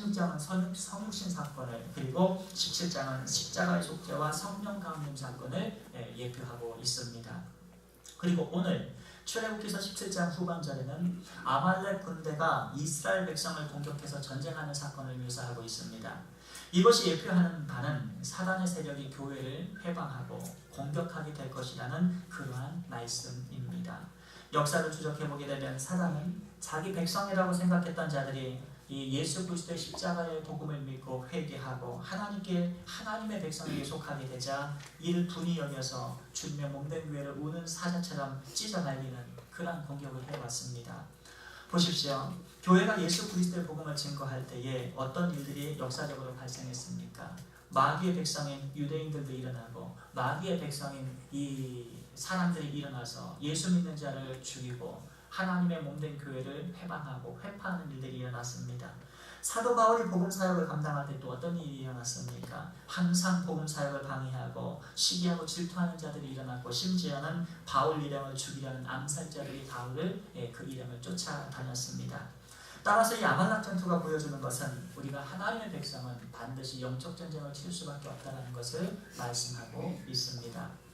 16장은 성, 성육신 사건을 그리고 17장은 십자가의 속죄와 성령 강림 사건을 예, 예표하고 있습니다. 그리고 오늘 출애굽기서 17장 후반절에는 아말렉 군대가 이스라엘 백성을 공격해서 전쟁하는 사건을 묘사하고 있습니다. 이것이 예표하는 바는 사단의 세력이 교회를 해방하고 공격하게 될 것이라는 그러한 말씀입니다. 역사를 추적해 보게 되면 사단은 자기 백성이라고 생각했던 자들이 이 예수 그리스도의 십자가의 복음을 믿고 회개하고 하나님께 하나님의 백성에게 속하게 되자 이를 분이 여겨서 주님의 몸된 교회를 우는 사자처럼 찢어 날리는 그러한 공격을 해왔습니다. 보십시오. 교회가 예수 그리스도의 복음을 증거할 때에 어떤 일들이 역사적으로 발생했습니까? 마귀의 백성인 유대인들도 일어나고 마귀의 백성인 이 사람들이 일어나서 예수 믿는 자를 죽이고 하나님의 몸된 교회를 해방하고 회파하는 일들이 일어났습니다. 사도 바울이 복음 사역을 감당할 때 또 어떤 일이 일어났습니까? 항상 복음 사역을 방해하고 시기하고 질투하는 자들이 일어났고 심지어는 바울 일행을 죽이려는 암살자들이 바울을 예, 그 일행을 쫓아다녔습니다. 따라서 이 아말렉 전투가 보여주는 것은 우리가 하나님의 백성은 반드시 영적 전쟁을 치를 수밖에 없다는 것을 말씀하고 있습니다.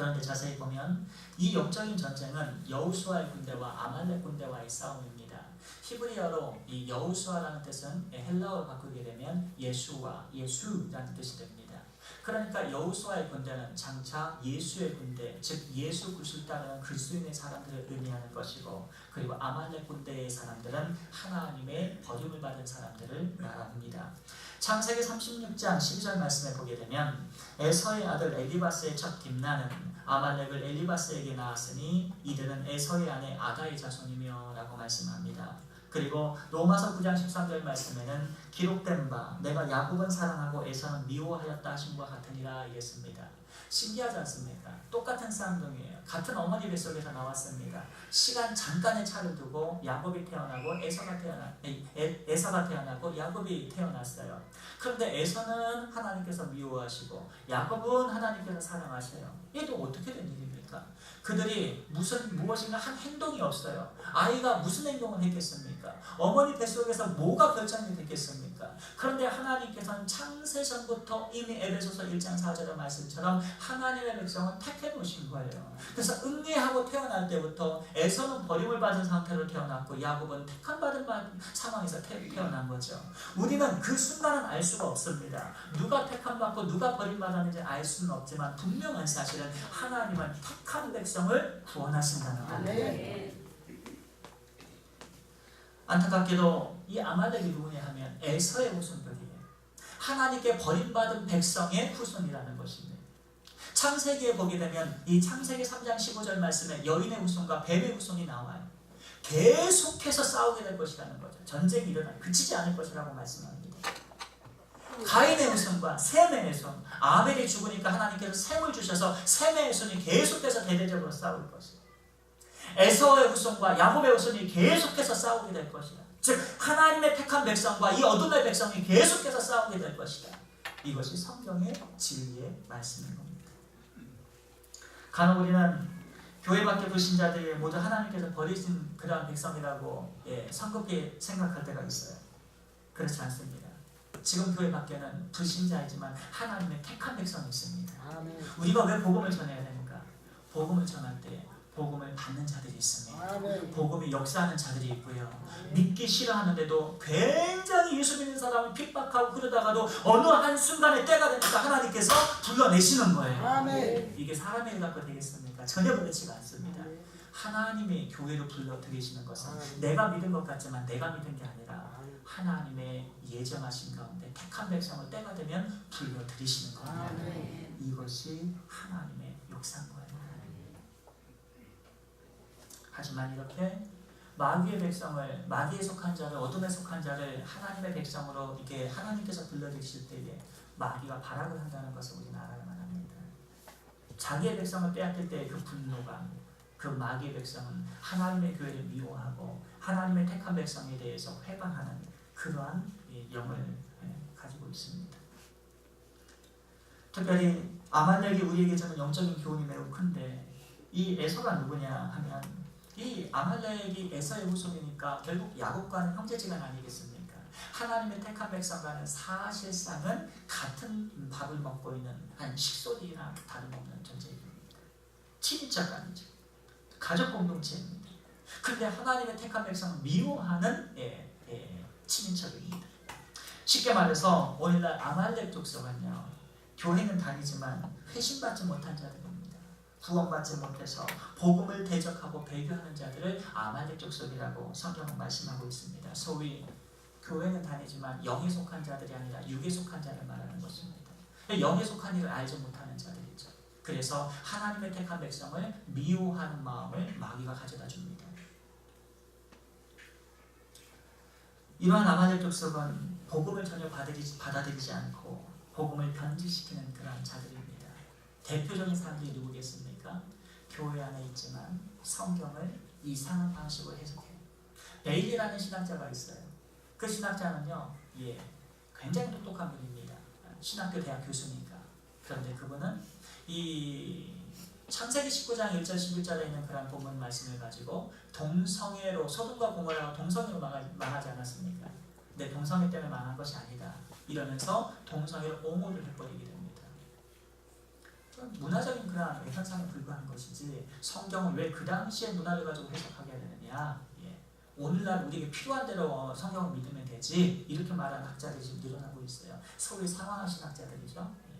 그런데 자세히 보면 이 영적인 전쟁은 여우수아의 군대와 아말렉 군대와의 싸움입니다. 히브리어로 이 여우수아라는 뜻은 헬라어로 바꾸게 되면 예수와 예수라는 뜻이 됩니다. 그러니까 여우수아의 군대는 장차 예수의 군대, 즉 예수 따르는 그리스도인의 사람들을 의미하는 것이고, 그리고 아말렉 군대의 사람들은 하나님의 버림을 받은 사람들을 말합니다. 창세기 36장 12절 말씀에 보게 되면 에서의 아들 엘리바스의 첫 김나는 아말렉을 엘리바스에게 낳았으니 이들은 에서의 아내 아다의 자손이며 라고 말씀합니다. 그리고 로마서 9장 13절 말씀에는 기록된 바 내가 야곱은 사랑하고 에서는 미워하였다 하신 것 같으니라 이랬습니다. 신기하지 않습니까? 똑같은 쌍둥이에요. 같은 어머니 뱃속에서 나왔습니다. 시간 잠깐의 차를 두고 야곱이 태어나고 에서가 태어나 에서가 태어나고 야곱이 태어났어요. 그런데 에서는 하나님께서 미워하시고 야곱은 하나님께서 사랑하셔요. 이게 어떻게 된 일입니까? 그들이 무슨 무엇인가 한 행동이 없어요. 아이가 무슨 행동을 했겠습니까? 어머니 뱃속에서 뭐가 결정이 됐겠습니까? 그런데 하나님께서는 창세전부터 이미 에베소서 1장 4절의 말씀처럼 하나님의 백성은 택해 놓으신 거예요. 그래서 응리하고 태어날 때부터 에서는 버림을 받은 상태로 태어났고 야곱은 택함 받은 상황에서 태, 태어난 거죠. 우리는 그 순간은 알 수가 없습니다. 누가 택함 받고 누가 버림받았는지 알 수는 없지만 분명한 사실은 하나님은 택한 백성을 구원하신다는 겁니다. 안타깝게도 이 아말렉이 누구냐 하면 에서의 후손들이에요. 하나님께 버림받은 백성의 후손이라는 것입니다. 창세기에 보게 되면 이 창세기 3장 15절 말씀에 여인의 후손과 뱀의 후손이 나와요. 계속해서 싸우게 될 것이라는 거죠. 전쟁이 일어나 그치지 않을 것이라고 말씀합니다. 가인의 후손과 셈의 후손, 아벨이 죽으니까 하나님께서 셈을 주셔서 셈의 후손이 계속해서 대대적으로 싸울 것이에요. 에서의 후손과 야곱의 후손이 계속해서 싸우게 될 것이다. 즉 하나님의 택한 백성과 이 어둠의 백성이 계속해서 싸우게 될 것이다. 이것이 성경의 진리의 말씀인 겁니다. 간혹 우리는 교회 밖의 불신자들이 모두 하나님께서 버리신 그러한 백성이라고 예, 성급히 생각할 때가 있어요. 그렇지 않습니다. 지금 교회 밖에는 불신자이지만 하나님의 택한 백성이 있습니다. 우리가 왜 복음을 전해야 됩니까? 복음을 전할 때 복음을 받는 자들이 있습니다. 아멘. 복음이 역사하는 자들이 있고요. 믿기 싫어하는데도 굉장히 예수 믿는 사람을 핍박하고 그러다가도 어느 한 순간에 때가 되니까 하나님께서 불러내시는 거예요. 아멘. 이게 사람의 일 갖고 되겠습니까? 전혀 그렇지가 않습니다. 하나님의 교회로 불러 들이시는 것은. 내가 믿은 것 같지만 내가 믿은 게 아니라. 하나님의 예정하신 가운데 택한 백성을 때가 되면 불러 들이시는 겁니다. 이것이 하나님의 역사인 거예요. 하지만 이렇게 마귀의 백성을 마귀에 속한 자를 어둠에 속한 자를 하나님의 백성으로 이게 하나님께서 불러주실 때에 마귀가 발악을 한다는 것을 우리는 알아야만 합니다. 자기의 백성을 빼앗길 때의 그 분노가 그 마귀의 백성은 하나님의 교회를 미워하고 하나님의 택한 백성에 대해서 회방하는 그러한 이 영을 예, 가지고 있습니다. 특별히 아말렉이 우리에게 주는 영적인 교훈이 매우 큰데 이 에서가 누구냐 하면 이 아말렉이 에서의 후손이니까 결국 야곱과는 형제지간 아니겠습니까? 하나님의 택한 백성과는 사실상은 같은 밥을 먹고 있는 한 식솔이나 다름없는 존재입니다. 친인척 아니죠. 가족 공동체입니다. 근데 하나님의 택한 백성은 미워하는 예, 예, 친인척입니다. 쉽게 말해서 오늘날 아말렉 족속은요. 교회는 다니지만 회심받지 못한 자들입니다. 구원받지 못해서 복음을 대적하고 배교하는 자들을 아말렉 족속이라고 성경은 말씀하고 있습니다. 소위 교회는 다니지만 영에 속한 자들이 아니라 육에 속한 자를 말하는 것입니다. 영에 속한 일을 알지 못하는 자들이죠. 그래서 하나님의 택한 백성을 미워하는 마음을 마귀가 가져다 줍니다. 이러한 아말렉 족속은 복음을 전혀 받아들이지, 받아들이지 않고 복음을 변질시키는 그런 자들입니다. 대표적인 사람들이 누구겠습니까? 교회 안에 있지만 성경을 이상한 방식으로 해석해요. 베일이라는 신학자가 있어요. 그 신학자는요, 예, 굉장히 똑똑한 분입니다. 신학교 대학 교수니까. 그런데 그분은 이 창세기 19장 1절 11절에 있는 그런 본문 말씀을 가지고 동성애로 소돔과 고모라가 동성애로 망하, 망하지 않았습니까? 근데 동성애 때문에 망한 것이 아니다. 이러면서 동성애를 옹호를 해버리게 됩니다. 문화적인 그런 현상에 불과한 것이지 성경은 왜 그 당시의 문화를 가지고 해석하게 되느냐? 예. 오늘날 우리에게 필요한 대로 성경을 믿으면 되지 이렇게 말하는 학자들이 지금 늘어나고 있어요. 소위 상황하신 학자들이죠. 예.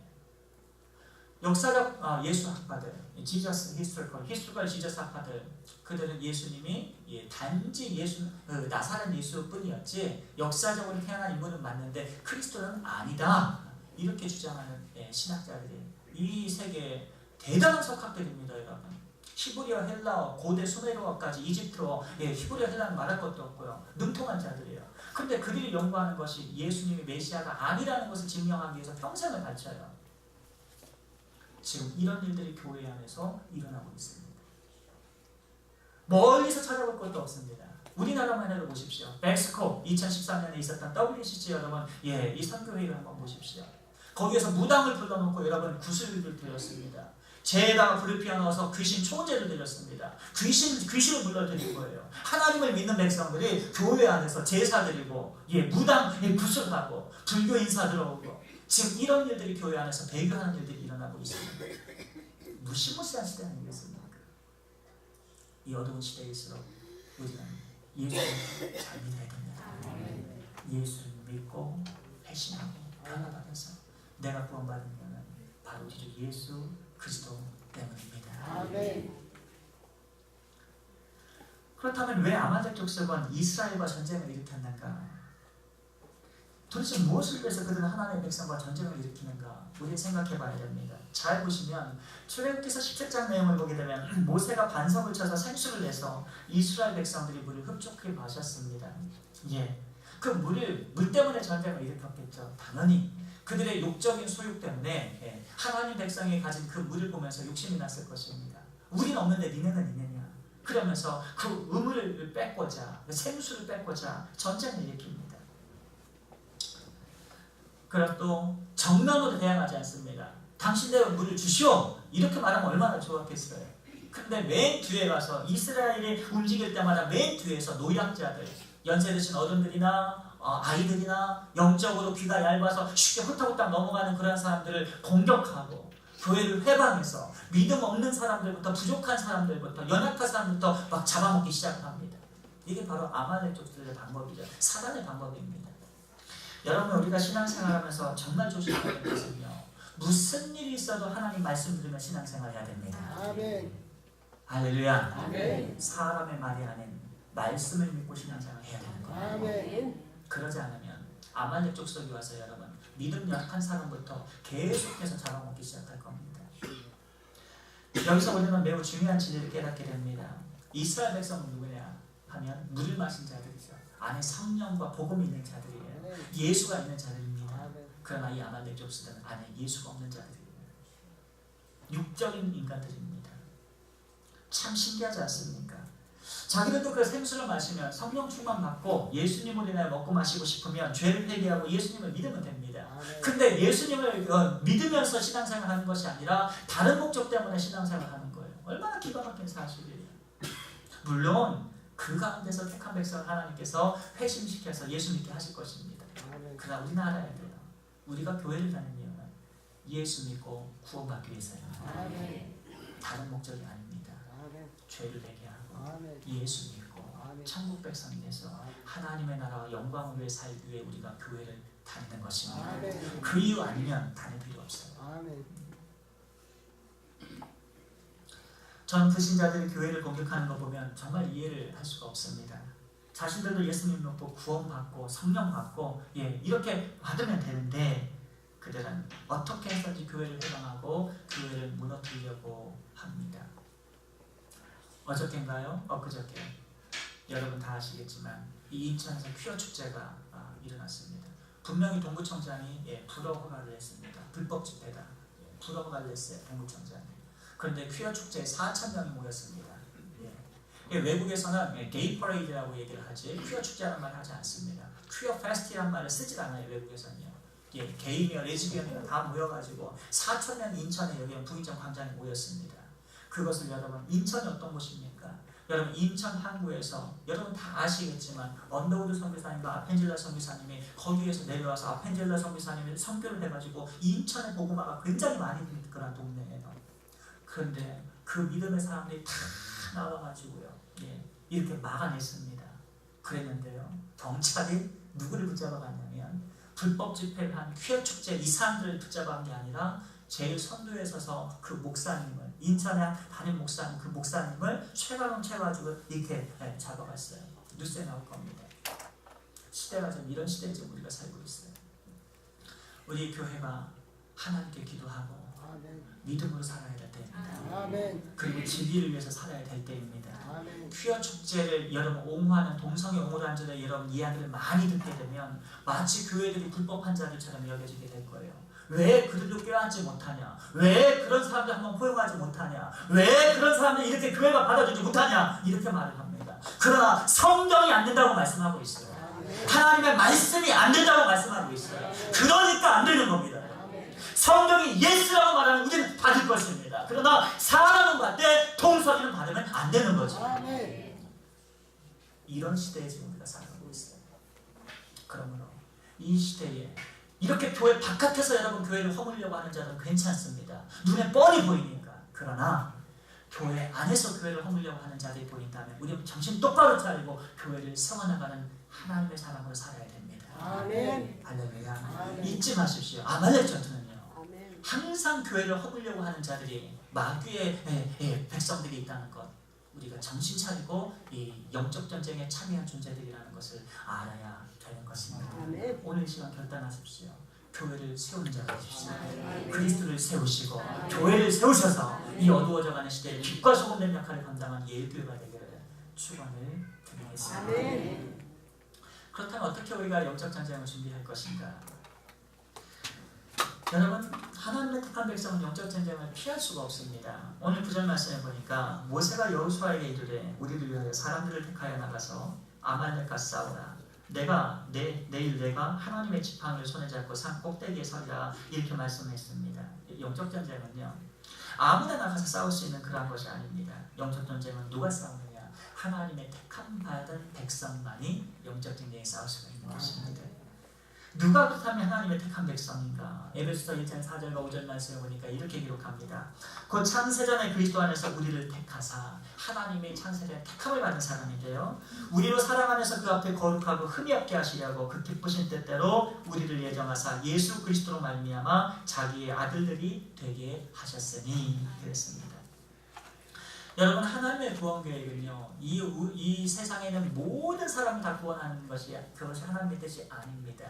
역사적 어, 예수 학파들, 지저스 히스토리컬, 히스토리컬 지저스 학파들, 그들은 예수님이 예, 단지 예수 그 나사렛 예수뿐이었지 역사적으로 태어난 인물은 맞는데 그리스도는 아니다 이렇게 주장하는 예, 신학자들이 이 세계에 대단한 석학들입니다, 여러분. 히브리어, 헬라어, 고대 수메르어까지 이집트어, 예, 히브리어, 헬라는 말할 것도 없고요. 능통한 자들이에요. 근데 그들이 연구하는 것이 예수님이 메시아가 아니라는 것을 증명하기 위해서 평생을 바쳐요. 지금 이런 일들이 교회 안에서 일어나고 있습니다. 멀리서 찾아볼 것도 없습니다. 우리나라만 해도 보십시오. 멕시코 2013년에 있었던 WCG 여러분, 예, 이 선교회를 한번 보십시오. 거기에서 무당을 불러놓고 여러분 구슬을 드렸습니다. 제에다가 불을 피워넣어서 귀신 초제를 드렸습니다. 귀신 귀신을 불러드린 거예요. 하나님을 믿는 백성들이 교회 안에서 제사 드리고 예 무당 예, 구슬하고 불교 인사 들어오고 지금 이런 일들이 교회 안에서 배교하는 일들이 일어나고 있습니다. 무시무시한 시대 아니겠습니까? 이 어두운 시대일수록 우리는 예수를 잘 믿어야 됩니다. 예수를 믿고 회심하고 변화받아서 내가 구원받은 것은 바로 주 예수 그리스도 때문입니다. 아멘. 그렇다면 왜 아말렉 족속은 이스라엘과 전쟁을 일으켰는가? 도대체 무엇을 위해서 그들은 하나님의 백성과 전쟁을 일으키는가? 우리 생각해 봐야 됩니다. 잘 보시면 출애굽기서 17장 내용을 보게 되면 모세가 반석을 쳐서 생수를 내서 이스라엘 백성들이 물을 흡족하게 마셨습니다. 예. 그 물을 물 때문에 전쟁을 일으켰겠죠. 당연히 그들의 욕적인 소욕 때문에 예, 하나님 백성이 가진 그 물을 보면서 욕심이 났을 것입니다. 우리는 없는데 니네는 있느냐? 그러면서 그 의물을 뺏고자 생수를 뺏고자 전쟁을 일으킵니다. 그리고 또 정면으로 대항하지 않습니다. 당신들 물을 주시오 이렇게 말하면 얼마나 좋았겠어요. 근데 맨 뒤에 가서 이스라엘이 움직일 때마다 맨 뒤에서 노약자들 연세 드신 어른들이나 어, 아이들이나 영적으로 귀가 얇아서 쉽게 후딱후딱 넘어가는 그런 사람들을 공격하고 교회를 회방해서 믿음 없는 사람들부터 부족한 사람들부터 연약한 사람부터 막 잡아먹기 시작합니다. 이게 바로 아말렉 족들의 방법이죠. 사단의 방법입니다. 여러분 우리가 신앙생활하면서 정말 조심해야 될 것은요. 무슨 일이 있어도 하나님 말씀 들으며 신앙생활 해야 됩니다. 아멘. 할렐루야. 아멘. 사람의 말이 아닌 말씀을 믿고 신앙생활 해야 되는 거예요. 아멘. 그러지 않으면 아말렉 족속이 와서 여러분 믿음 약한 사람부터 계속해서 잡아먹기 시작할 겁니다. 여기서 우리는 매우 중요한 진리를 깨닫게 됩니다. 이스라엘 백성은 누구냐 하면 물을 마신 자들이죠. 안에 성령과 복음이 있는 자들이에요. 예수가 있는 자들입니다. 그러나 이 아말렉 족속들은 안에 예수가 없는 자들이에요. 육적인 인간들입니다. 참 신기하지 않습니까? 자기들도 그 생수를 마시면 성령 충만 받고 예수님을 인하여 먹고 마시고 싶으면 죄를 회개하고 예수님을 믿으면 됩니다. 아멘. 근데 예수님을 어, 믿으면서 신앙생활 하는 것이 아니라 다른 목적 때문에 신앙생활 하는 거예요. 얼마나 기가 막힌 사실이에요. 물론 그 가운데서 택한 백성을 하나님께서 회심시켜서 예수 믿게 하실 것입니다. 아멘. 그러나 우리는 알아야 돼요. 우리가 교회를 다니는 이유는 예수 믿고 구원받기 위해서입니다. 아멘. 다른 목적이 아닙니다. 죄를 회개하고 아멘. 예수 믿고. 천국 백성이 돼서 하나님의 나라와 영광을 위해 살기 위해 우리가 교회를 다니는 것입니다. 그 이유 아니면 다닐 필요 없어요. 전 불신자들이 교회를 공격하는 거 보면 정말 이해를 할 수가 없습니다. 자신들도 예수님 믿고 구원받고 성령 받고 예 이렇게 받으면 되는데 그들은 어떻게 해서든지 교회를 회방하고 교회를 무너뜨리려고 합니다. 어저께인가요? 엊그저께 여러분 다 아시겠지만 이 인천에서 퀴어 축제가 아, 일어났습니다. 분명히 동구청장이 예, 불허 허가를 했습니다. 불법 집회다. 예, 불허 허가를 했어요. 동구청장이. 그런데 퀴어 축제에 4천 명이 모였습니다. 예. 예, 외국에서는 예, 게이 퍼레이드라고 얘기를 하지 퀴어 축제라는 말을 하지 않습니다. 퀴어 페스티라는 말을 쓰질 않아요. 외국에서는요. 예, 게이며 레즈비언이나 다 모여가지고 4천 명이 인천에 여기 부인정 광장에 모였습니다. 그것을 여러분 인천이 어떤 곳입니까? 여러분 인천 항구에서 여러분 다 아시겠지만 언더우드 선교사님과 아펜젤라 선교사님이 거기에서 내려와서 아펜젤라 선교사님이 선교를 해가지고 인천의 복음화가 굉장히 많이 된 그런 동네예요. 그런데 그 믿음의 사람들이 다 나와가지고요, 예, 이렇게 막아냈습니다. 그랬는데요, 경찰이 누구를 붙잡아갔냐면 불법 집회를 한 퀴어 축제 이 사람들을 붙잡아간 게 아니라 제일 선두에 서서 그 목사님을 인천의 담임 목사님 그 목사님을 최가로 채가지고 이렇게 예, 잡아갔어요. 뉴스에 나올 겁니다. 시대가 좀 이런 시대에 지금 우리가 살고 있어요. 우리 교회가 하나님께 기도하고 아멘. 믿음으로 살아야 될 때입니다. 아멘. 그리고 진리를 위해서 살아야 될 때입니다. 아멘. 퀴어 축제를 여러분 옹호하는 동성애 옹호단체의 여러분 이야기를 많이 듣게 되면 마치 교회들이 불법 환자들처럼 여겨지게 될 거예요. 왜 그들도 껴안지 못하냐? 왜 그런 사람들 한번 포용하지 못하냐? 왜 그런 사람들 이렇게 교회가 받아주지 못하냐? 이렇게 말을 합니다. 그러나 성경이 안 된다고 말씀하고 있어요. 하나님의 말씀이 안 된다고 말씀하고 있어요. 그러니까 안 되는 겁니다. 성경이 예스라고 말하면 우리는 받을 것입니다. 그러나 사람은 받되 통솔이는 받으면 안 되는 거죠. 이런 시대에 지금 우리가 살아가고 있어요. 그러므로 이 시대에 이렇게 교회 바깥에서 여러분 교회를 허물려고 하는 자는 괜찮습니다. 눈에 뻔히 보이니까. 그러나 교회 안에서 교회를 허물려고 하는 자들이 보인다면 우리는 정신 똑바로 차리고 교회를 세워나가는 하나님의 사람으로 살아야 됩니다. 아멘. 할렐루야. 아멘. 잊지 마십시오. 아말렉 전투는요. 아멘. 항상 교회를 허물려고 하는 자들이 마귀의 예, 예, 백성들이 있다는 것 우리가 정신 차리고 이 영적 전쟁에 참여한 존재들이라는 것을 알아야 되는 것입니다. 오늘 이 시간 결단하십시오. 교회를 세우는 자가 되십시오. 그리스도를 세우시고 교회를 세우셔서 이 어두워져가는 시대에 빛과 소금 된 역할을 감당한 예교회가 되기를 축원을 드리겠습니다. 그렇다면 어떻게 우리가 영적 전쟁을 준비할 것인가? 여러분 하나님의 택한 백성은 영적 전쟁을 피할 수가 없습니다. 오늘 구절 말씀에 보니까 모세가 여호수아에게 이르되 우리를 위하여 사람들을 택하여 나가서 아말렉과 싸우라. 내가 내 내일 내가 하나님의 지팡이를 손에 잡고 산 꼭대기에 서리라 이렇게 말씀했습니다. 영적 전쟁은요 아무나 나가서 싸울 수 있는 그런 것이 아닙니다. 영적 전쟁은 누가 싸우느냐? 하나님의 택함 받은 백성만이 영적 전쟁에 싸울 수가 있는 것입니다. 누가 그렇다면 하나님의 택한 백성인가? 에베소서 1장 4절과 5절 말씀을 보니까 이렇게 기록합니다. 곧 창세전에 그리스도 안에서 우리를 택하사 하나님의 창세전에 택함을 받은 사람인데요. 우리로 사랑 안에서 그 앞에 거룩하고 흠이 없게 하시려고 그 기쁘신 뜻대로 우리를 예정하사 예수 그리스도로 말미암아 자기의 아들들이 되게 하셨으니 그랬습니다. 여러분 하나님의 구원 계획은요 이, 우- 이 세상에 있는 모든 사람을 다 구원하는 것이 그것이 하나님의 뜻이 아닙니다.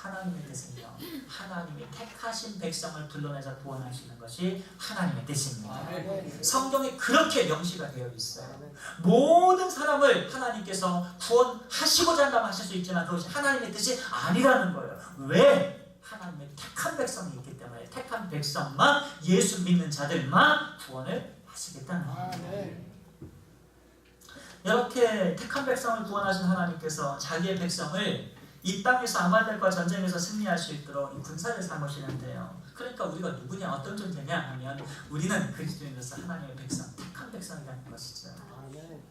하나님의 뜻은요 하나님이 택하신 백성을 불러내서 구원하시는 것이 하나님의 뜻입니다. 아멘. 성경에 그렇게 명시가 되어 있어요. 모든 사람을 하나님께서 구원하시고자 한다면 하실 수 있지만 그것이 하나님의 뜻이 아니라는 거예요. 왜? 하나님의 택한 백성이 있기 때문에 택한 백성만 예수 믿는 자들만 구원을 하시겠다는 겁니다. 아멘. 이렇게 택한 백성을 구원하신 하나님께서 자기의 백성을 이 땅에서 아말렉과 전쟁에서 승리할 수 있도록 이 군사를 삼으시는데요. 그러니까 우리가 누구냐 어떤 존재냐 하면 우리는 그리스도인으로서 하나님의 백성 택한 백성이라는 것이죠. 아멘.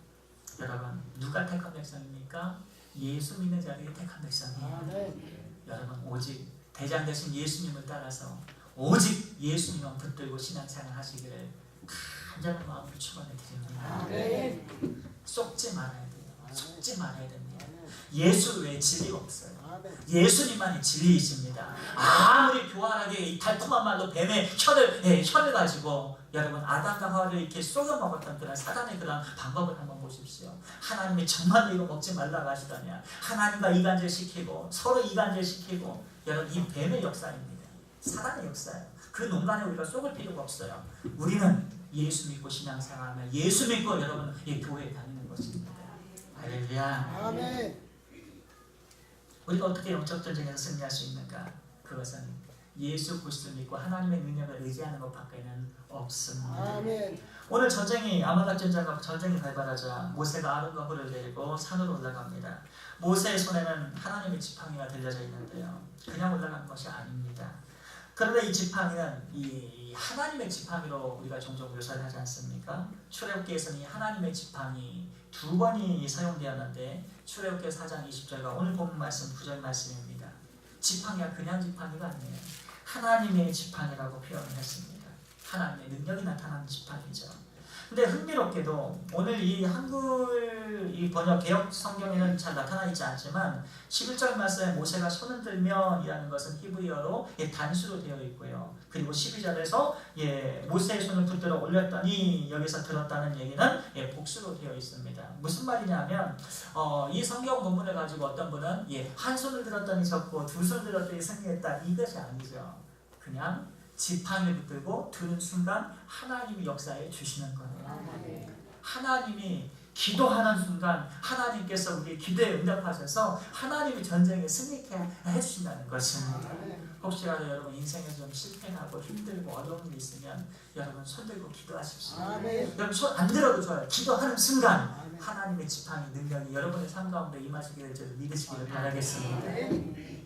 여러분 누가 택한 백성입니까? 예수 믿는 자들이 택한 백성이에요. 아멘. 여러분 오직 대장 되신 예수님을 따라서 오직 예수님만 붙들고 신앙생활 하시기를 간절한 마음으로 축원해 드립니다. 아멘. 속지 말아야 돼요. 속지 말아야 됩니다. 예수 외에 진리가 없어요. 아멘. 예수님만이 진리이십니다. 아무리 교활하게 이 달콤한 말로 뱀의 혀를 예, 혀를 가지고 여러분 아담과 하와를 이렇게 쏘여 먹었던 그런 사단의 그런 방법을 한번 보십시오. 하나님이 정말로 이거 먹지 말라고 하시더냐. 하나님과 이간질 시키고 서로 이간질 시키고 여러분 이 뱀의 역사입니다. 사단의 역사예요. 그 농간에 우리가 쏘을 필요가 없어요. 우리는 예수 믿고 신앙생활하며 예수 믿고 여러분 이 교회에 다니는 것입니다. 할렐루야. 아멘. 우리가 어떻게 영적 전쟁에서 승리할 수 있는가? 그것은 예수 그리스도 믿고 하나님의 능력을 의지하는 것 밖에는 없습니다. 아멘. 오늘 전쟁이 아말렉 전쟁과 전쟁이 발발하자 모세가 아론과 홀을 데리고 산으로 올라갑니다. 모세의 손에는 하나님의 지팡이가 들려져 있는데요. 그냥 올라가는 것이 아닙니다. 그런데 이 지팡이는 이 하나님의 지팡이로 우리가 종종 묘사를 하지 않습니까? 출애굽기에서는 이 하나님의 지팡이 두 번이 사용되었는데 출애굽기 4장 20절과 오늘 본 말씀 9절 말씀입니다. 지팡이가 그냥 지팡이가 아니에요. 하나님의 지팡이라고 표현을 했습니다. 하나님의 능력이 나타나는 지팡이죠. 근데 흥미롭게도 오늘 이 한글 이 번역 개혁 성경에는 잘 나타나 있지 않지만 11절 말씀에 모세가 손을 들면이라는 것은 히브리어로 예, 단수로 되어 있고요. 그리고 12절에서 예, 모세의 손을 붙들어 올렸더니 여기서 들었다는 얘기는 예, 복수로 되어 있습니다. 무슨 말이냐면 어, 이 성경 본문을 가지고 어떤 분은 예, 한 손을 들었더니 졌고 두 손을 들었더니 승리했다 이것이 아니죠. 그냥 지팡이를 붙들고 드는 순간 하나님이 역사에 주시는 거예요. 아멘. 하나님이 기도하는 순간 하나님께서 우리 기도에 응답하셔서 하나님이 전쟁에 승리케 해주신다는 것입니다. 아멘. 혹시라도 여러분 인생에 좀 실패하고 힘들고 어려운 일 있으면 여러분 손 들고 기도하십시오. 아멘. 여러분 손 안 들어도 좋아요. 기도하는 순간. 하나님의 지팡이 능력이 여러분의 삶 가운데 임하시기를 믿으시기를 바라겠습니다.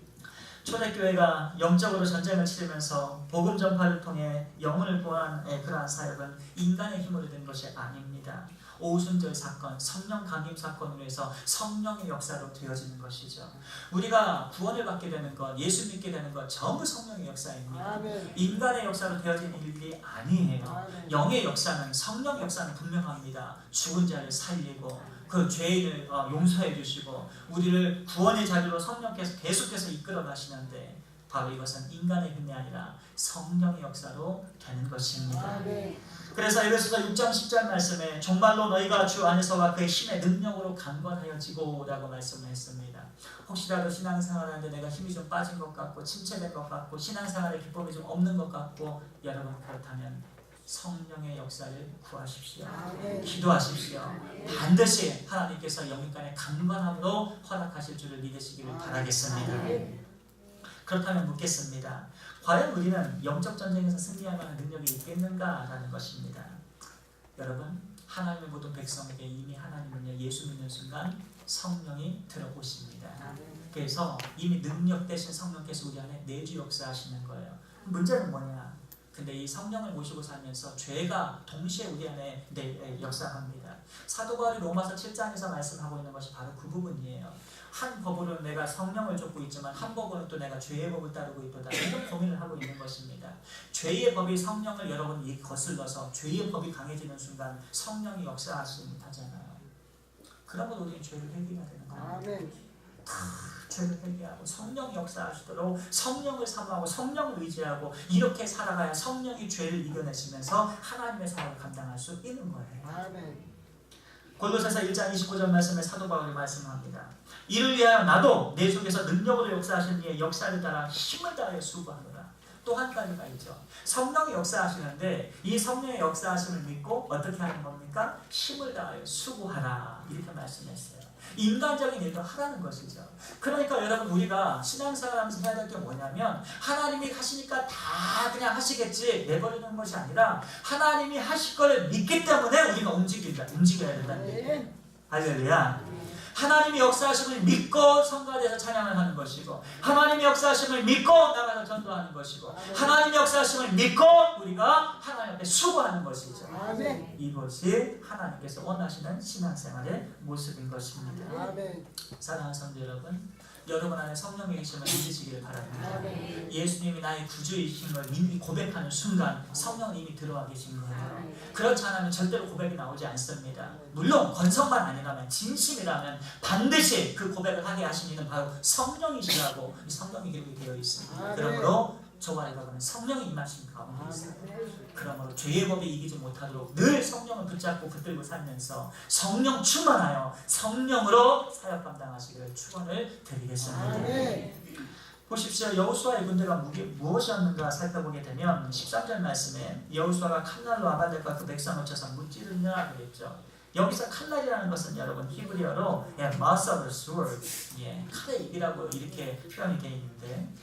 초대교회가 영적으로 전쟁을 치르면서 복음 전파를 통해 영혼을 구한 예, 그러한 사역은 인간의 힘으로 된 것이 아닙니다. 오순절 사건, 성령 강림 사건으로 해서 성령의 역사로 되어지는 것이죠. 우리가 구원을 받게 되는 것, 예수 믿게 되는 것 전부 성령의 역사입니다. 인간의 역사로 되어지는 일이 아니에요. 영의 역사는 성령 역사는 분명합니다. 죽은 자를 살리고 그 죄인을 어, 용서해 주시고 우리를 구원의 자리로 성령께서 계속해서 이끌어 가시는데 바로 이것은 인간의 힘이 아니라 성령의 역사로 되는 것입니다. 아멘. 그래서 에베소서 6장 10절 말씀에 정말로 너희가 주 안에서와 그의 힘의 능력으로 강건하여지고라고 말씀을 했습니다. 혹시라도 신앙생활하는데 내가 힘이 좀 빠진 것 같고 침체된 것 같고 신앙생활에 기쁨이 좀 없는 것 같고 여러분 그렇다면 성령의 역사를 구하십시오. 아멘. 기도하십시오. 반드시 하나님께서 영육간의 강건함으로 허락하실 줄을 믿으시기를 바라겠습니다. 아멘. 그렇다면 묻겠습니다. 과연 우리는 영적 전쟁에서 승리할 만한 능력이 있겠는가라는 것입니다. 여러분, 하나님의 모든 백성에게 이미 하나님은요 예수 믿는 순간 성령이 들어오십니다. 아멘. 그래서 이미 능력 대신 성령께서 우리 안에 내주 역사하시는 거예요. 문제는 뭐냐? 근데 이 성령을 모시고 살면서 죄가 동시에 우리 안에 역사합니다. 사도 바울이 로마서 7장에서 말씀하고 있는 것이 바로 그 부분이에요. 한 법으로 내가 성령을 쫓고 있지만 한 법으로 또 내가 죄의 법을 따르고 있도다. 이런 고민을 하고 있는 것입니다. 죄의 법이 성령을 여러분이 거슬러서 죄의 법이 강해지는 순간 성령이 역사하신다잖아요. 그러면 우리는 죄를 회개해야 되는 거예요. 아멘. 죄를 회개하고 성령 역사하시도록 성령을 사모하고 성령을 의지하고 이렇게 살아가야 성령이 죄를 이겨내시면서 하나님의 사역을 감당할 수 있는 거예요. 아멘. 골로새서 1장 29절 말씀에 사도 바울이 말씀합니다. 이를 위하여 나도 내 속에서 능력으로 역사하신 이의 역사를 따라 힘을 다하여 수고하노라. 또 한 가지가 있죠. 성령이 역사하시는데 이 성령의 역사하심을 믿고 어떻게 하는 겁니까? 힘을 다하여 수고하라. 이렇게 말씀했어요. 인간적인 일도 하라는 것이죠. 그러니까 여러분 우리가 신앙생활하면서 해야 될 게 뭐냐면 하나님이 하시니까 다 그냥 하시겠지 내버리는 것이 아니라 하나님이 하실 거를 믿기 때문에 우리가 움직인다. 움직여야 된다는 얘기예요. 아멘. 할렐루야. 하나님의 역사하심을 믿고 성가대에서 찬양을 하는 것이고 하나님의 역사하심을 믿고 나가서 전도하는 것이고 하나님의 역사하심을 믿고 우리가 하나님 앞에 수고하는 것이죠. 아멘. 이것이 하나님께서 원하시는 신앙생활의 모습인 것입니다. 아멘. 사랑하는 성도 여러분, 여러분 안에 성령의 계심을 믿으시기를 바랍니다. 아멘. 예수님이 나의 구주이신 걸 고백하는 순간 성령은 이미 들어와 계신 거예요. 그렇지 않으면 절대로 고백이 나오지 않습니다. 물론 건성만 아니라면 진심이라면 반드시 그 고백을 하게 하신 이는 바로 성령이시라고 이 성령이 기록이 되어 있습니다. 아멘. 그러므로 저와 여러분은 성령의 임하신 가운데 있어요. 그러므로 죄의 법에 이기지 못하도록 늘 성령을 붙잡고 붙들고 살면서 성령 충만하여 성령으로 사역 감당하시기를 축원을 드리겠습니다. 아멘. 보십시오. 여호수아의 군대가 무게, 무엇이었는가 살펴보게 되면 13절 말씀에 여호수아가 칼날로 아발렉과 그 백성을 쳐서 무찌르냐 그랬죠. 여기서 칼날이라는 것은 여러분 히브리어로 예, master sword, 예, 칼의 입이라고 이렇게 표현이 되어 있는데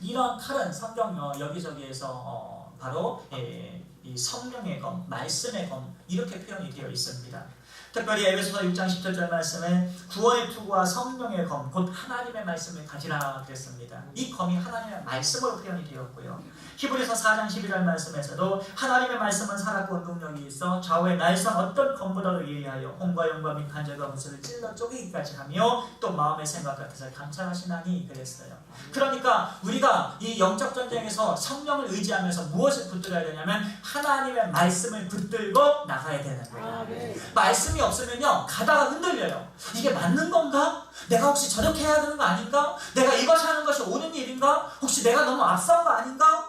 이런 칼은 성경 어, 여기저기에서 어, 바로 예, 이 성령의 검, 말씀의 검 이렇게 표현이 되어 있습니다. 특별히 에베소서 6장 10절 말씀에 구원의 투구와 성령의 검, 곧 하나님의 말씀을 가지라 그랬습니다. 이 검이 하나님의 말씀으로 표현이 되었고요. 히브리서 4장 11절 말씀에서도 하나님의 말씀은 살았고 능력이 있어 좌우의 날선 어떤 검보다도 예리하여 홍과 영과 및 간절과 무술을 찔러 쪼개기까지 하며 또 마음의 생각 같아서 감찰하시나니 그랬어요. 그러니까 우리가 이 영적 전쟁에서 성령을 의지하면서 무엇을 붙들어야 되냐면 하나님의 말씀을 붙들고 나가야 되는 거예요. 아멘. 말씀이 없으면요 가다가 흔들려요 이게 맞는 건가? 내가 혹시 저렇게 해야 되는 거 아닌가? 내가 이것이 하는 것이 옳은 일인가? 혹시 내가 너무 앞선 거 아닌가?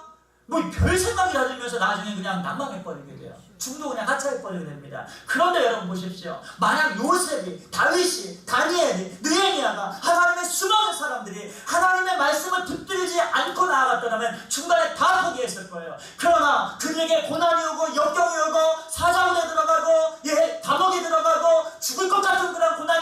뭐 별 생각이 다 들면서 나중에 그냥 난망해버리게 돼요 중도 그냥 하차해버리게 됩니다. 그런데 여러분 보십시오. 만약 요셉이 다윗이 다니엘이 느헤미야가 하나님의 수많은 사람들이 하나님의 말씀을 붙들지 않고 나아갔더라면 중간에 다 포기했을 거예요. 그러나 그에게 고난이 오고 역경이 오고 사자원에 들어가고 예 감옥에 들어가고 죽을 것 같은 그런 고난이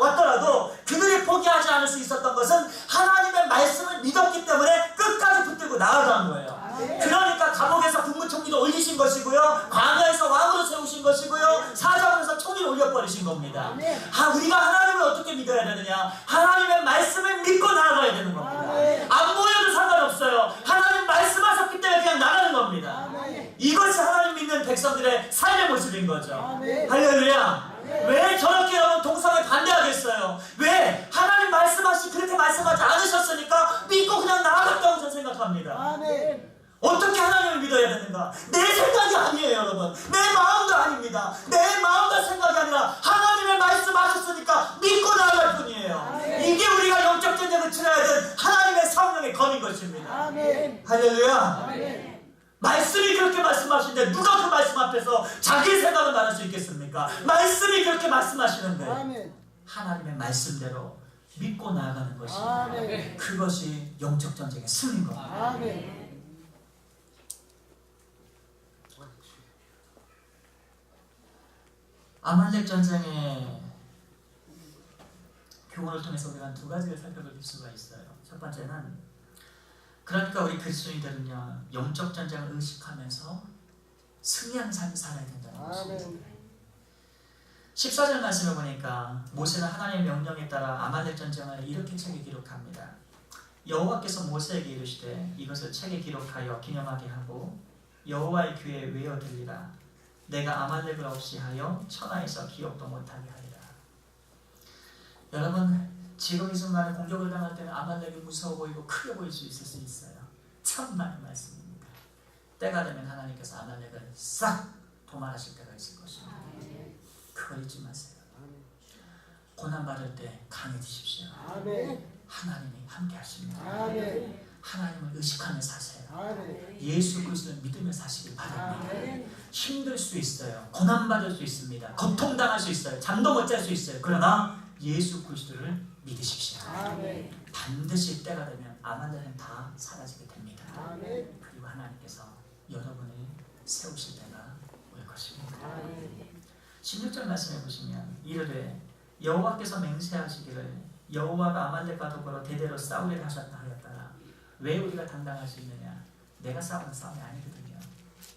왔더라도 그들이 포기하지 않을 수 있었던 것은 하나님의 말씀을 믿었기 때문에 끝까지 붙들고 나아간 거예요. 그러니까 감옥에서 국무총리로 올리신 것이고요 광야에서 왕으로 세우신 것이고요 사자원에서 총리를 올려버리신 겁니다. 아, 우리가 하나님을 어떻게 믿어야 되느냐 하나님의 말씀을 믿고 나아가야 되는 겁니다 아멘. 안 보여도 상관없어요 하나님 말씀하셨기 때문에 그냥 나가는 겁니다 아멘. 이것이 하나님 믿는 백성들의 삶의 모습인 거죠. 아멘. 할렐루야. 왜 저렇게 여러분 동성에 반대하겠어요? 왜 하나님 말씀하시 그렇게 말씀하지 않으셨으니까 믿고 그냥 나아갔다고 저는 생각합니다. 아멘. 어떻게 하나님을 믿어야 되는가? 내 생각이 아니에요, 여러분. 내 마음도 아닙니다. 내 마음과 생각이 아니라 하나님의 말씀하셨으니까 믿고 나아갈 뿐이에요. 이게 우리가 영적 전쟁을 치러야 될 하나님의 성령의 검인 것입니다. 아멘. 할렐루야. 아멘. 말씀이 그렇게 말씀하시는데 누가 그 말씀 앞에서 자기의 생각을 말할 수 있겠습니까? 말씀이 그렇게 말씀하시는데 아멘. 하나님의 말씀대로 믿고 나아가는 것이 아멘. 그것이 영적 전쟁의 승리인 겁니다. 아멘. 아말렉 전쟁의 교훈을 통해서 우리가 두 가지를 살펴볼 수가 있어요. 첫 번째는 그러니까 우리 그리스도인들은요 영적 전쟁을 의식하면서 승리하는 삶을 살아야 된다는 것입니다. 아멘. 14절 말씀을 보니까 모세는 하나님의 명령에 따라 아말렉 전쟁을 이렇게 책에 기록합니다. 여호와께서 모세에게 이르시되 이것을 책에 기록하여 기념하게 하고 여호와의 귀에 외어 들리라. 내가 아말렉을 없이 하여 천하에서 기억도 못하게 하리라. 여러분 지금 이 순간에 공격을 당할 때는 아말렉이 무서워 보이고 크게 보일 수 있을 수 있어요. 참 많은 말씀입니다. 때가 되면 하나님께서 아말렉을 싹 도말하실 때가 있을 것입니다. 그걸 잊지 마세요. 고난 받을 때 강해지십시오. 아멘. 하나님이 함께 하십니다. 아멘. 하나님을 의식하며 사세요. 예수 그리스도를 믿으며 사시길 바랍니다. 아멘. 힘들 수 있어요. 고난 받을 수 있습니다. 고통당할 수 있어요. 잠도 못 잘 수 있어요. 그러나 예수 그리스도를 믿으십시오. 아멘. 반드시 때가 되면 아말렉은 다 사라지게 됩니다. 아멘. 그리고 하나님께서 여러분을 세우실 때가 올 것입니다. 아멘. 16절 말씀해 보시면 이르되 여호와께서 맹세하시기를 여호와가 아말렉과 더불어 대대로 싸우리라 하셨다 하였더라 왜 우리가 당당할 수 있느냐 내가 싸우는 싸움이 아니거든요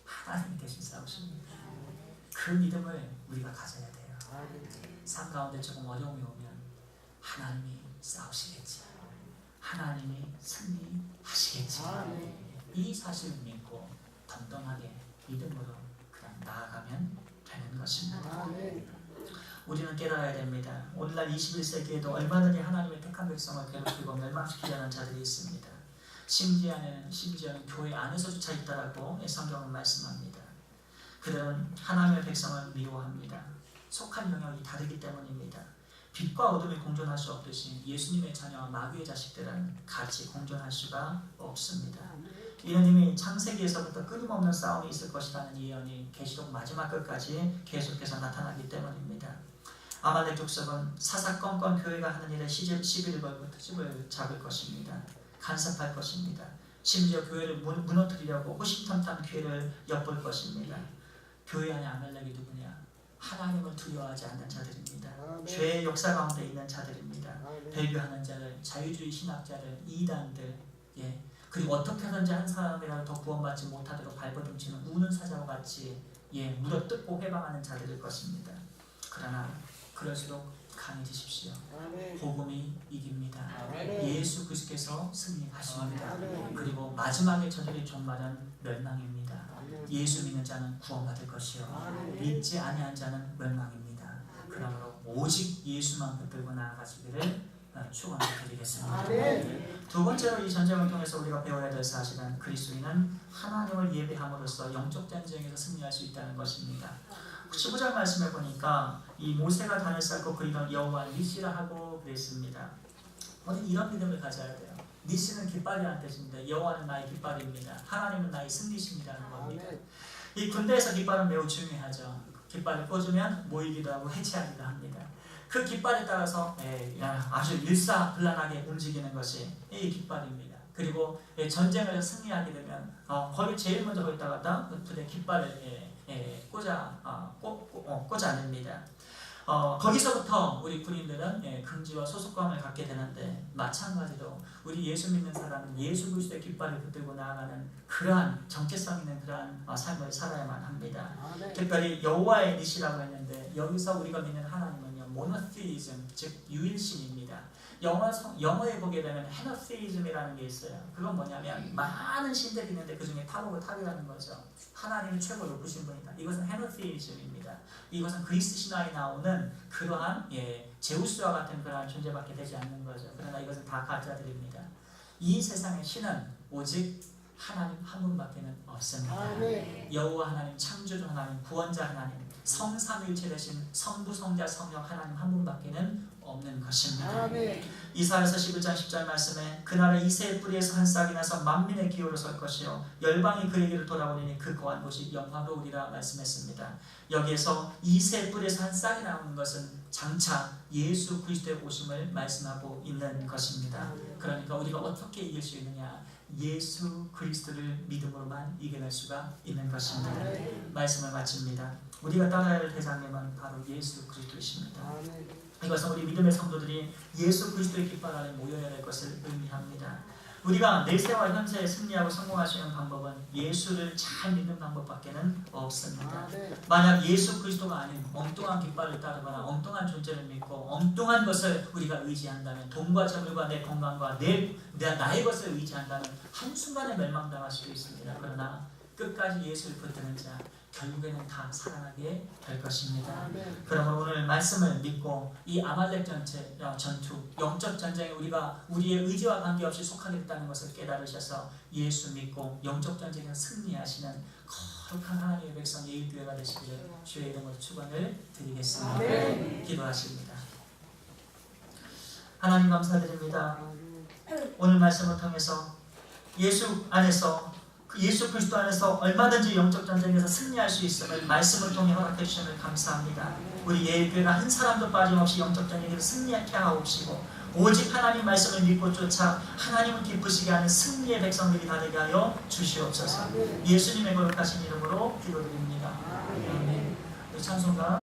하나님이 대신 싸우십니다 그 믿음을 우리가 가져야 돼요. 삶 가운데 조금 어려움이 오면 하나님이 싸우시겠지. 하나님이 승리하시겠지. 이 사실을 믿고 덤덤하게 믿음으로 그냥 나아가면 되는 것입니다. 우리는 깨달아야 됩니다. 오늘날 21세기에도 얼마든지 하나님의 택한 백성을 괴롭히고 멸망시키려는 자들이 있습니다. 심지어는 심지어는 교회 안에서조차 있다라고 성경은 말씀합니다. 그들은 하나님의 백성을 미워합니다. 속한 영역이 다르기 때문입니다. 빛과 어둠이 공존할 수 없듯이 예수님의 자녀와 마귀의 자식들은 같이 공존할 수가 없습니다. 이는 이미 창세기에서부터 끊임없는 싸움이 있을 것이라는 예언이 계시록 마지막 끝까지 계속해서 나타나기 때문입니다. 아말렉 족속은 사사건건 교회가 하는 일에 시집 시비를 걸고 트집을 잡을 것입니다. 간섭할 것입니다. 심지어 교회를 무, 무너뜨리려고 호심탐탐 기회를 엿볼 것입니다. 교회 안에 아말렉이 누구냐? 하나님을 두려워하지 않는 자들입니다. 아멘. 죄의 역사 가운데 있는 자들입니다. 배교하는 자들, 자유주의 신학자들, 이단들, 예. 그리고 어떻게 하든지 한 사람이라도 더 구원받지 못하도록 발버둥치는 우는 사자와 같이 예 물어뜯고 해방하는 자들일 것입니다. 그러나 그럴수록 강해지십시오. 아멘. 복음이 이깁니다. 아멘. 예수 그리스도께서 승리하십니다. 아멘. 그리고 마지막에 저들의 종말은 멸망입니다. 아멘. 예수 믿는 자는 구원받을 것이요 아멘. 믿지 아니한 자는 멸망입니다. 그러므로 오직 예수만 붙들고 나아가시기를 어, 축원해 드리겠습니다. 아멘. 두 번째로 이 전쟁을 통해서 우리가 배워야 될 사실은 그리스도인은 하나님을 예배함으로써 영적 전쟁에서 승리할 수 있다는 것입니다. 15절 말씀에 보니까 이 모세가 단을 쌓고 그리던 여호와 니시라 하고 그랬습니다. 우리는 이런 믿음을 가져야 돼요. 니시는 깃발이라는 뜻입니다. 여호와는 나의 깃발입니다. 하나님은 나의 승리십니다는 겁니다. 아멘. 이 군대에서 깃발은 매우 중요하죠. 깃발을 꽂으면 모이기도 하고 해체하기도 합니다. 그 깃발에 따라서 예, 야, 아주 일사불란하게 움직이는 것이 이 깃발입니다. 그리고 예, 전쟁을 승리하게 되면 어, 거기 제일 먼저 거기다 갖다 그 부대 깃발을 예, 예, 꽂아 어, 꽂, 꽂, 어, 꽂아냅니다. 어, 거기서부터 우리 군인들은 예, 긍지와 소속감을 갖게 되는데 마찬가지로 우리 예수 믿는 사람은 예수 그리스도의 깃발을 붙들고 나아가는 그러한 정체성 있는 그러한 어, 삶을 살아야만 합니다. 아멘. 특별히 여호와의 니시라고 했는데 여기서 우리가 믿는 하나님은요 모노티이즘 즉 유일신입니다. 영어 성, 영어에 보게 되면 헤노티이즘이라는 게 있어요. 그건 뭐냐면 많은 신들이 있는데 그 중에 탑오브 탑이라는 거죠. 하나님이 최고 높으신 분이다. 이것은 헤노티이즘입니다. 이것은 그리스 신화에 나오는 그러한 예, 제우스와 같은 그러한 존재밖에 되지 않는 거죠. 그러나 이것은 다 가짜들입니다. 이 세상의 신은 오직 하나님 한 분밖에는 없습니다. 아멘. 여호와 하나님, 창조주 하나님, 구원자 하나님, 성삼일체 되신 성부, 성자, 성령 하나님 한 분밖에는 없는 것입니다. 아멘. 이사야서 11장 10절 말씀에 그날에 이새의 뿌리에서 한 싹이 나서 만민의 기호로 설 것이요 열방이 그에게로 돌아오리니 그 거한 곳이 영광로우리라 말씀했습니다. 여기에서 이새의 뿌리에서 한 싹이 나오는 것은 장차 예수 그리스도의 오심을 말씀하고 있는 것입니다. 그러니까 우리가 어떻게 이길 수 있느냐? 예수 그리스도를 믿음으로만 이겨낼 수가 있는 것입니다. 말씀을 마칩니다. 우리가 따라야 할 대상님은 바로 예수 그리스도이십니다. 이것은 우리 믿음의 성도들이 예수 그리스도의 깃발 아래 모여야 될 것을 의미합니다. 우리가 내세와 현세에 승리하고 성공할 수 있는 방법은 예수를 잘 믿는 방법밖에는 없습니다. 아멘. 만약 예수 그리스도가 아닌 엉뚱한 깃발을 따르거나 엉뚱한 존재를 믿고 엉뚱한 것을 우리가 의지한다면 돈과 재물과 내 건강과 내, 내 나의 것을 의지한다면 한순간에 멸망당할 수도 있습니다. 그러나 끝까지 예수를 붙드는 자 결국에는 다 살아나게 될 것입니다. 아멘. 그러므로 오늘 말씀을 믿고 이 아말렉 전체 어, 전투 영적 전쟁에 우리가 우리의 의지와 관계없이 속하게 됐다는 것을 깨달으셔서 예수 믿고 영적 전쟁에 승리하시는 거룩한 하나님의 백성 예일교회가 되시기를 주의 이름으로 축원을 드리겠습니다. 아멘. 기도하십니다. 하나님 감사드립니다. 오늘 말씀을 통해서 예수 안에서 그 예수 그리스도 안에서 얼마든지 영적 전쟁에서 승리할 수 있음을 말씀을 통해 허락해 주심을 감사합니다. 우리 예교회가 한 사람도 빠짐없이 영적 전쟁에서 승리하게 하옵시고 오직 하나님 말씀을 믿고 쫓아 하나님을 기쁘시게 하는 승리의 백성들이 다 되게 하여 주시옵소서. 예수님의 거룩하신 이름으로 기도드립니다. 찬송가